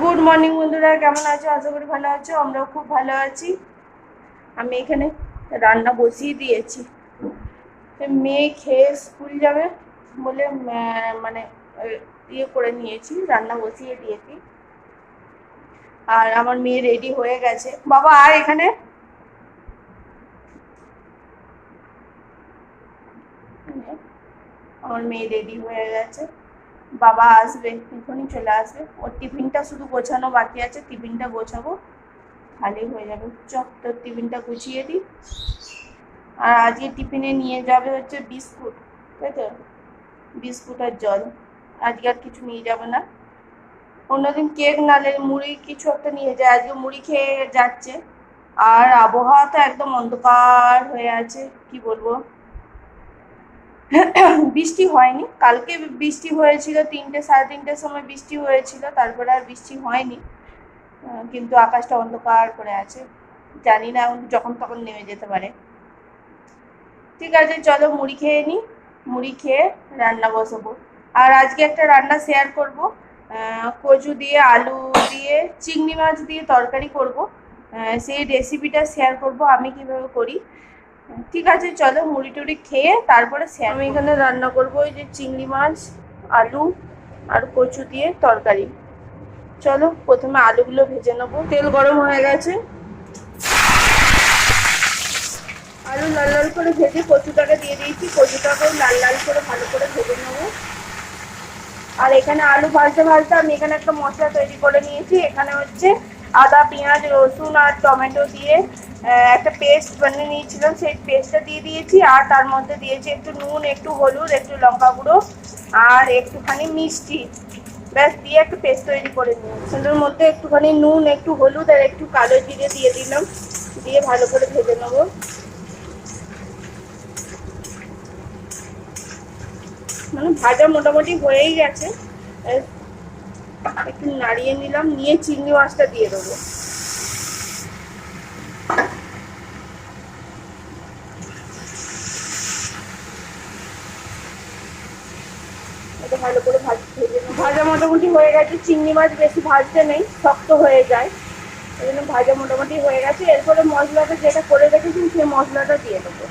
Good morning বন্ধুরা। কেমন আছো? আশা করি ভালো আছো। আমরাও খুব ভালো আছি। আমি এখানে রান্না বসিয়ে দিয়েছি। মেয়ে খেয়ে স্কুল যাবে বলে মানে ইয়ে করে নিয়েছি, রান্না বসিয়ে দিয়েছি। আর আমার মেয়ে রেডি হয়ে গেছে। বাবা আর এখানে। আমার মেয়ে রেডি হয়ে গেছে। বাবা আসবে, এখনই চলে আসবে। ওর টিফিনটা শুধু গোছানো বাকি আছে, টিফিনটা গোছাবো। খালি হয়ে যাবে। চক তোর টিফিনটা গুছিয়ে দিই আর আজকে টিফিনে নিয়ে যাবে হচ্ছে বিস্কুট, তাই তো? বিস্কুট আর জল। আজকে আর কিছু নিয়ে যাবে না। অন্যদিন কেক নালে মুড়ি কিছু একটা নিয়ে যায়। আজকে মুড়ি খেয়ে যাচ্ছে। আর আবহাওয়া তো একদম অন্ধকার হয়ে আছে, কি বলব? বৃষ্টি হয়নি। কালকে বৃষ্টি হয়েছিল তিনটে, সাড়ে তিনটের সময় বৃষ্টি হয়েছিল, তারপরে আর বৃষ্টি হয়নি। কিন্তু আকাশটা অন্ধকার করে আছে। জানি না যখন তখন নেমে যেতে পারে। ঠিক আছে, চলো মুড়ি খেয়ে নিই মুড়ি খেয়ে রান্না বসাবো। আর আজকে একটা রান্না শেয়ার করব। কচু দিয়ে, আলু দিয়ে, চিংড়ি মাছ দিয়ে তরকারি করব। সেই রেসিপিটা শেয়ার করব। আমি কীভাবে করি? ঠিক আছে, চলো মুড়ি টুড়ি খেয়ে তারপরে আমি এখানে রান্না করব ওই যে চিংড়ি মাছ, আলু আর কচু দিয়ে তরকারি। চলো, প্রথমে আলুগুলো ভেজে নেব। তেল গরম হয়ে গেছে। আলু লাল লাল করে ভেজে কচুটাকে দিয়ে দিয়েছি। কচুটাকেও লাল লাল করে ভালো করে ভেজে নেব। আর এখানে আলু ভাজতে ভাজতে আমি এখানে একটা মশলা তৈরি করে নিয়েছি। এখানে হচ্ছে আদা, পেঁয়াজ, রসুন আর টমেটো দিয়ে একটা পেস্ট বানিয়ে নিয়েছিলাম, সেই পেস্টটা দিয়ে দিয়েছি, আর তার মধ্যে দিয়েছি একটু নুন, একটু হলুদ, একটু লঙ্কা গুঁড়ো, আর একটুখানি মিষ্টি। ব্যাস, দিয়ে একটা পেস্ট তৈরি করে নিয়েছি সেটার মধ্যে একটুখানি নুন, একটু হলুদ, আর একটু কালো জিরে দিয়ে দিলাম। দিয়ে ভালো করে ভেজে নেব। মানে ভাজা মোটামুটি হয়েই গেছে। একটু নাড়িয়ে নিলাম, নিয়ে চিংড়ি মাছটা দিয়ে দেবো। এটা ভালো করে ভাজ মোটামুটি হয়ে গেছে। চিংড়ি মাছ বেশি ভাজতে নেই, শক্ত হয়ে যায়। এই জন্য ভাজা মোটামুটি হয়ে গেছে। এরপরে মশলাটা যেটা করে রেখেছি সেই মশলাটা দিয়ে দেবো।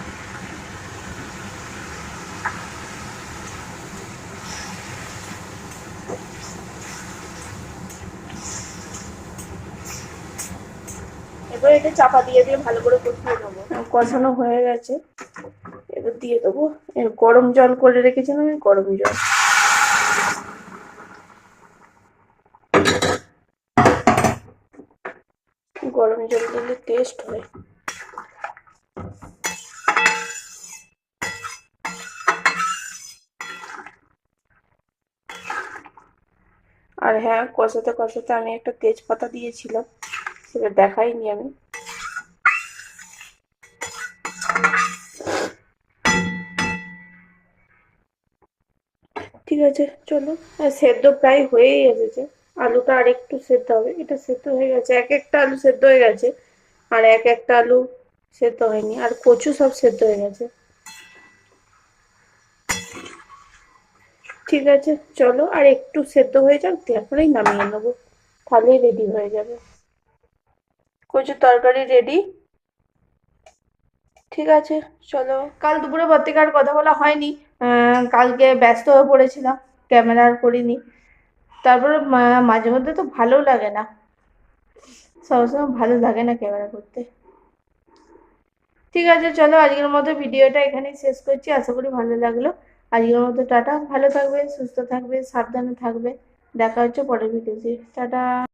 এবার চাপা দিয়ে দিয়ে ভালো করে কষিয়ে নেব। কষানো হয়ে গেছে। এবার দিয়ে দেবো। গরম জল করে রেখেছিলাম গরম জল। গরম জল দিলে টেস্ট হয়। আর হ্যাঁ কষাতে কষাতে আমি একটা তেজপাতা দিয়েছিলাম, সেটা দেখাইনি আমি। ঠিক আছে, চলো। সেদ্ধ প্রায় হয়েই এসেছে। আলুটা আর একটু সেদ্ধ হবে। এটা সেদ্ধ হয়ে গেছে, এক একটা আলু সেদ্ধ হয়ে গেছে, আর এক একটা আলু সেদ্ধ হয়নি, আর কচু সব সেদ্ধ হয়ে গেছে। ঠিক আছে, চলো, আর একটু সেদ্ধ হয়ে যাক, তারপরেই নামিয়ে নেব। তাহলেই রেডি হয়ে যাবে। কচু তরকারি রেডি ঠিক আছে, চলো। কাল দুপুরে পর থেকে আর কথা বলা হয়নি কালকে ব্যস্ত হয়ে পড়েছিলাম ক্যামেরা আর করিনি। তারপরে মাঝে মধ্যে তো ভালো লাগে না। সবসময় ভালো লাগে না ক্যামেরা করতে। ঠিক আছে, চলো আজকের মতো ভিডিওটা এখানেই শেষ করছি। আশা করি ভালো লাগল। আজকের মতো টাটা। ভালো থাকবে সুস্থ থাকবে সাবধানে থাকবে দেখা হচ্ছে পরের ভিডিওতে টাটা।